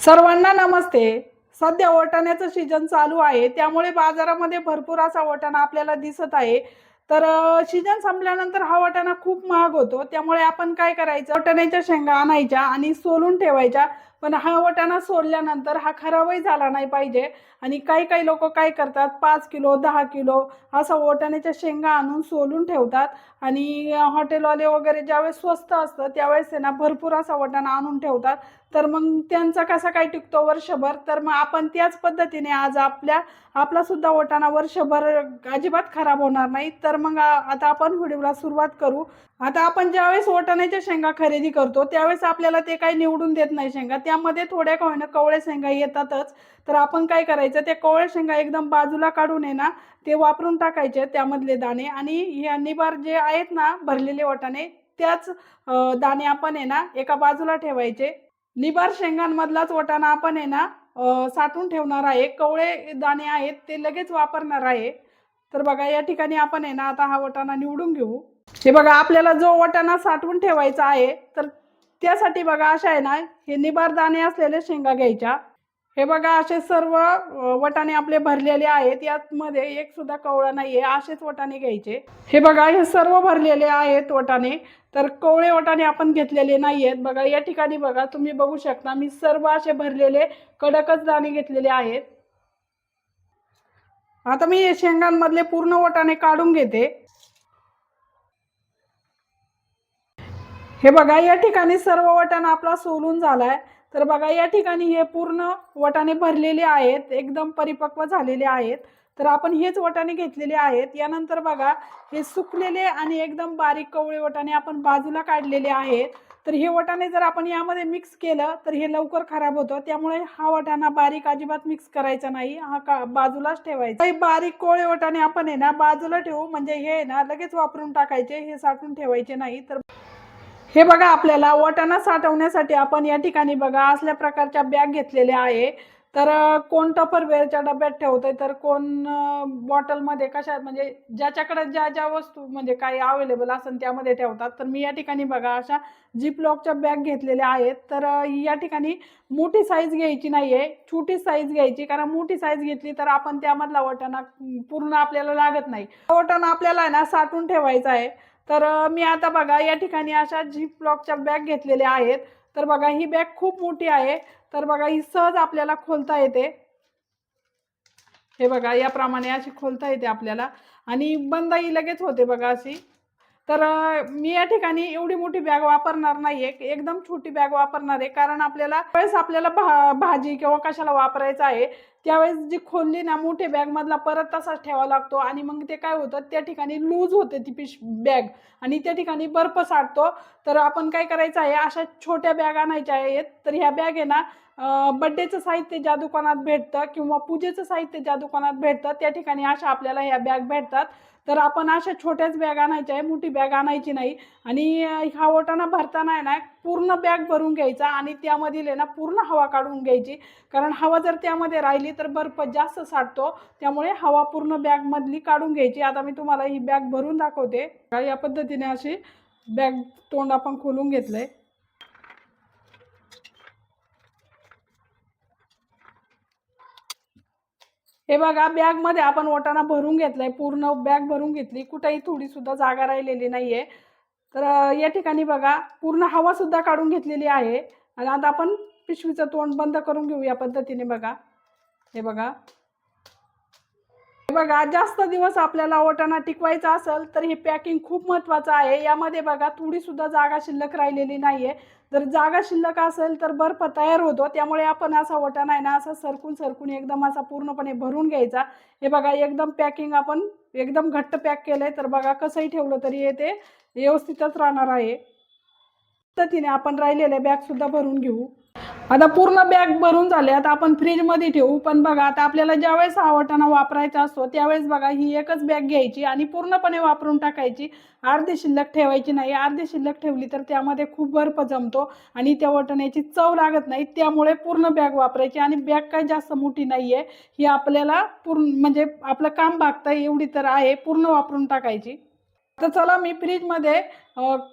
सर्वांना नमस्ते. सध्या वाटाण्याचं सीजन चालू आहे. त्यामुळे बाजारामध्ये भरपूर असा वाटाणा आपल्याला दिसत आहे. तर सीजन संपल्यानंतर हा वाटाणा खूप महाग होतो. त्यामुळे आपण काय करायचं? वाटाण्याच्या शेंगा आणायच्या आणि सोलून ठेवायच्या. पण हा वाटाणा सोडल्यानंतर हा खराबही झाला नाही पाहिजे. आणि काही काही लोक काय करतात? पाच किलो दहा किलो असा वाटाण्याच्या शेंगा आणून सोलून ठेवतात. आणि हॉटेलवाले वगैरे ज्यावेळेस स्वस्त असतं त्यावेळेस त्यांना ना भरपूर असा वाटाणा आणून ठेवतात. तर मग त्यांचा कसा काय टिकतो वर्षभर? तर मग आपण त्याच पद्धतीने आज आपल्या आपलासुद्धा वटाणा वाटाणा वर्षभर अजिबात खराब होणार नाही. तर मग आता आपण व्हिडिओला सुरुवात करू. आता आपण ज्यावेळेस वाटाण्याच्या शेंगा खरेदी करतो त्यावेळेस आपल्याला ते काही निवडून देत नाही शेंगा. त्यामध्ये थोड्या का होईना कवळे शेंगा येतातच. तर आपण काय करायचं ते कवळे शेंगा एकदम बाजूला काढून आहे ना ते वापरून टाकायचे त्यामधले दाणे आणि ह्या निबार जे आहेत ना भरलेले वाटाणे त्याच दाणे आपण आहे ना एका बाजूला ठेवायचे. निबार शेंगांमधलाच वाटाणा आपण आहे ना साठवून ठेवणार आहे. कवळे दाणे आहेत ते लगेच वापरणार आहे. तर बघा या ठिकाणी आपण आहे ना आता हा वाटाणा निवडून घेऊ. हे बघा आपल्याला जो वाटाणा साठवून ठेवायचा आहे तर त्यासाठी बघा अशा आहे ना हे निबार दाणे असलेले शेंगा घ्यायच्या. हे बघा असे सर्व वटाणे आपले भरलेले आहेत. यामध्ये एक सुद्धा कवळा नाहीये असेच वटाणे घ्यायचे. हे बघा हे सर्व भरलेले आहेत वटाणे. तर कवळे वटाणे आपण घेतलेले नाही आहेत बघा या ठिकाणी बघा तुम्ही बघू शकता मी सर्व असे भरलेले कडकच दाणे घेतलेले आहेत. आता मी शेंगांमधले पूर्ण वटाणे काढून घेते. हे बघा या ठिकाणी सर्व वटाणा आपला सोलून झालाय. तर बघा या ठिकाणी हे पूर्ण वटाणे भरलेले आहेत एकदम परिपक्व झालेले आहेत. तर आपण हेच वटाणे घेतलेले आहेत. यानंतर बघा हे सुकलेले आणि एकदम बारीक कवळे वटाणे आपण बाजूला काढलेले आहेत. तर हे वटाणे जर आपण यामध्ये मिक्स केलं तर हे लवकर खराब होतं. त्यामुळे हा वटाणा बारीक अजिबात मिक्स करायचा नाही. हा का बाजूलाच ठेवायचा. बारीक कोळे वटाणे आपण आहे ना बाजूला ठेवू. म्हणजे हे आहे ना लगेच वापरून टाकायचे हे साठवून ठेवायचे नाही. तर हे बघा आपल्याला वाटाणा साठवण्यासाठी आपण या ठिकाणी बघा असल्या प्रकारच्या बॅग घेतलेल्या आहे. तर कोण टपरवेअरच्या डब्यात ठेवतंय तर कोण बॉटलमध्ये कशात म्हणजे ज्याच्याकडे ज्या ज्या वस्तू म्हणजे काही अवेलेबल असेल त्यामध्ये ठेवतात. तर मी या ठिकाणी बघा अशा जिप लॉकच्या बॅग घेतलेल्या आहेत. तर या ठिकाणी मोठी साईज घ्यायची नाही आहे छोटी साईज घ्यायची. कारण मोठी साईज घेतली तर आपण त्यामधला वटाणा पूर्ण आपल्याला लागत नाही. वटाणा आपल्याला आहे ना साठवून ठेवायचा आहे. तर मी आता बघा या ठिकाणी अशा झिप लॉकच्या बॅग घेतलेल्या आहेत. तर बघा ही बॅग खूप मोठी आहे. तर बघा ही सहज आपल्याला खोलता येते. हे बघा याप्रमाणे अशी खोलता येते आपल्याला. आणि बंद ही लगेच होते बघा अशी. तर मी या ठिकाणी एवढी मोठी बॅग वापरणार नाही आहे एकदम छोटी बॅग वापरणार आहे. कारण आपल्याला वेळेस आपल्याला भा भाजी किंवा कशाला वापरायचं आहे त्यावेळेस जी खोलली ना मोठी बॅगमधला परत तसाच ठेवा लागतो. आणि मग ते काय होतं त्या ठिकाणी लूज होते ती पिश बॅग आणि त्या ठिकाणी बर्फ साठतो. तर आपण काय करायचं आहे अशा छोट्या बॅग आणायच्या आहेत. तर ह्या बॅग आहे ना बड्डेचं साहित्य ज्या दुकानात भेटतं किंवा पूजेचं साहित्य ज्या दुकानात भेटतं त्या ठिकाणी अशा आपल्याला ह्या बॅग भेटतात. तर आपण अशा छोट्याच बॅग आणायच्या आहे मोठी बॅग आणायची नाही. आणि अं, हा ओटाणा भरताना आहे ना पूर्ण बॅग भरून घ्यायचा आणि त्यामधील आहे ना पूर्ण हवा काढून घ्यायची. कारण हवा जर त्यामध्ये राहिली तर बर्फ जास्त साठतो. त्यामुळे हवा पूर्ण बॅगमधली काढून घ्यायची. आता मी तुम्हाला ही बॅग भरून दाखवते. या पद्धतीने अशी बॅग तोंड आपण खोलून घेतलं आहे हे बघा बॅगमध्ये आपण वाटाणा भरून घेतलाय पूर्ण बॅग भरून घेतली. कुठेही थोडी सुद्धा जागा राहिलेली नाहीये. तर या ठिकाणी बघा पूर्ण हवा सुद्धा काढून घेतलेली आहे. आणि आता आपण पिशवीचं तोंड बंद करून घेऊ या पद्धतीने बघा. हे बघा. हे बघा जास्त दिवस आपल्याला वाटाणा टिकवायचा असेल तर हे पॅकिंग खूप महत्त्वाचं आहे. यामध्ये बघा थोडी सुद्धा जागा शिल्लक राहिलेली नाहीये. जर जागा शिल्लक असेल तर बर्फ तयार होतो. त्यामुळे आपण असा वाटाणा आहे ना असा सरकून सरकून एकदम असा पूर्णपणे भरून घ्यायचा. हे बघा एकदम पॅकिंग आपण एकदम घट्ट पॅक केलंय. तर बघा कसंही ठेवलं तरी हे ते व्यवस्थितच राहणार आहे. पद्धतीने आपण राहिलेल्या बॅग सुद्धा भरून घेऊ. आता पूर्ण बॅग भरून झाले. आता आपण फ्रीजमध्ये ठेवू. पण बघा आता आपल्याला ज्यावेळेस हा वापरायचा असतो त्यावेळेस बघा ही एकच बॅग घ्यायची आणि पूर्णपणे वापरून टाकायची. अर्धी शिल्लक ठेवायची नाही. अर्धी शिल्लक ठेवली तर त्यामध्ये खूप बर्फ जमतो आणि त्या वटण्याची चव लागत नाही. त्यामुळे पूर्ण बॅग वापरायची आणि बॅग काय जास्त मोठी नाही आहे ही आपल्याला पूर्ण म्हणजे आपलं काम भागतं एवढी तर आहे. पूर्ण वापरून टाकायची. तर चला मी फ्रीजमध्ये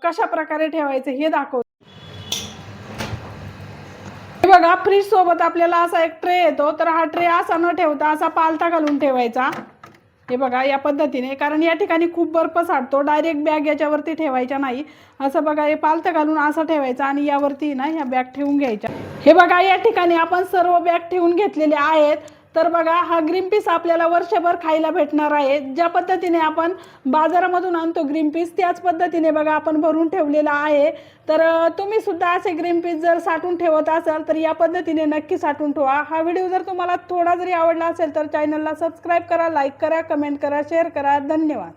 कशा प्रकारे ठेवायचं हे दाखवतो. बघा फ्रीज सोबत आपल्याला असा एक ट्रे येतो तर हा ट्रे असा न ठेवता असा पालथा घालून ठेवायचा. हे बघा या पद्धतीने. कारण या ठिकाणी खूप बर्फ साठतो डायरेक्ट बॅग याच्यावरती ठेवायच्या नाही. असं बघा हे पालथं घालून असं ठेवायचं आणि यावरती ना ह्या बॅग ठेवून घ्यायच्या. हे बघा या ठिकाणी आपण सर्व बॅग ठेवून घेतलेले आहेत. तर बघा हा ग्रीन पीस आपल्याला वर्षभर खायला भेटणार आहे. ज्या पद्धतीने आपण बाजारामधून आणतो ग्रीन पीस त्याच पद्धतीने बघा आपण भरून ठेवलेला आहे. तर तुम्ही सुद्धा असे ग्रीन पीस जर साठवून ठेवत असाल तर या पद्धतीने नक्की साठवून ठेवा. हा व्हिडिओ जर तुम्हाला थोडा जरी आवडला असेल तर चॅनलला सबस्क्राईब करा लाईक करा कमेंट करा शेअर करा. धन्यवाद.